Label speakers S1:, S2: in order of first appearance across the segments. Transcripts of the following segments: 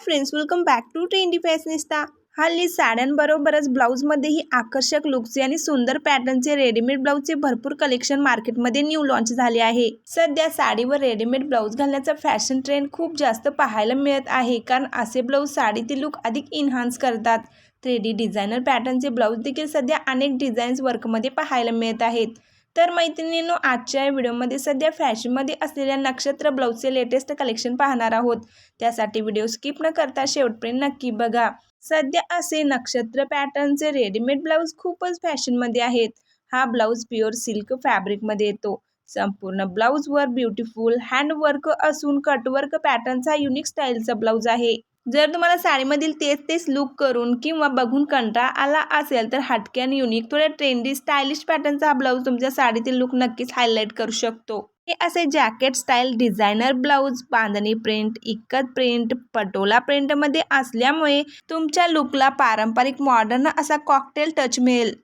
S1: Friends welcome back to trendy fashionista हल्ली साड्यांबरोबरच ब्लाऊजमध्येही आकर्षक लुकचे आणि सुंदर पॅटर्नचे रेडीमेड ब्लाऊजचे भरपूर कलेक्शन मार्केटमध्ये न्यू लॉन्च झाले आहे. सध्या साडीवर रेडीमेड ब्लाऊज घालण्याचा फॅशन ट्रेंड खूप जास्त पाहायला मिळत आहे कारण असे ब्लाऊज साडीतील लुक अधिक इन्हान्स करतात. थ्री डी डिझायनर पॅटर्नचे ब्लाऊज देखील सध्या अनेक डिझाईन्स वर्कमध्ये पाहायला मिळत आहेत. तर मैत्रिणींनो आजच्या या व्हिडिओमध्ये सध्या फॅशनमध्ये असलेल्या नक्षत्र ब्लाऊजचे लेटेस्ट कलेक्शन पाहणार आहोत. त्यासाठी व्हिडिओ स्किप न करता शेवटपर्यंत नक्की बघा. सध्या असे नक्षत्र पॅटर्नचे रेडीमेड ब्लाऊज खूपच फॅशनमध्ये आहेत. हा ब्लाऊज प्युअर सिल्क फॅब्रिकमध्ये येतो. संपूर्ण ब्लाऊजवर ब्युटिफुल हँडवर्क असून कटवर्क पॅटर्नचा युनिक स्टाईलचा ब्लाऊज आहे. जर तुम्हाला साडीमधील तेच तेच लुक करून किंवा बघून कंटाळा आला असेल तर हटके आणि युनिक थोड्या ट्रेंडी स्टायलिश पॅटर्नचा हा ब्लाऊज तुमच्या साडीतील लुक नक्कीच हायलाईट करू शकतो. हे असे jacket style designer blouse bandhani print ikat print patola प्रिंटमध्ये असल्यामुळे तुमच्या लुकला पारंपरिक मॉडर्न असा कॉकटेल टच मिळेल.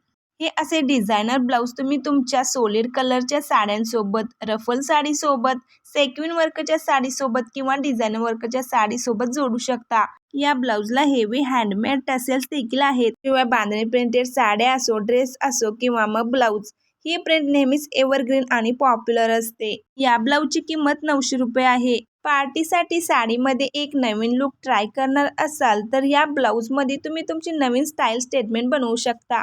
S1: हे असे डिझायनर ब्लाऊज तुम्ही तुमच्या सोलिड कलरच्या साड्यांसोबत रफल साडीसोबत सेक्विन वर्कच्या साडीसोबत किंवा डिझायनर वर्कच्या साडीसोबत जोडू शकता. या ब्लाऊजला हेवी हँडमेड टसेल्स देखील आहेत. किंवा बांधणी प्रिंटेड साड्या असो ड्रेस असो किंवा मग ब्लाऊज ही प्रिंट नेहमीच एव्हरग्रीन आणि पॉप्युलर असते. या ब्लाऊजची किंमत नऊशे रुपये आहे. पार्टीसाठी साडीमध्ये एक नवीन लुक ट्राय करणार असाल तर या ब्लाऊजमध्ये तुम्ही तुमची नवीन स्टाईल स्टेटमेंट बनवू शकता.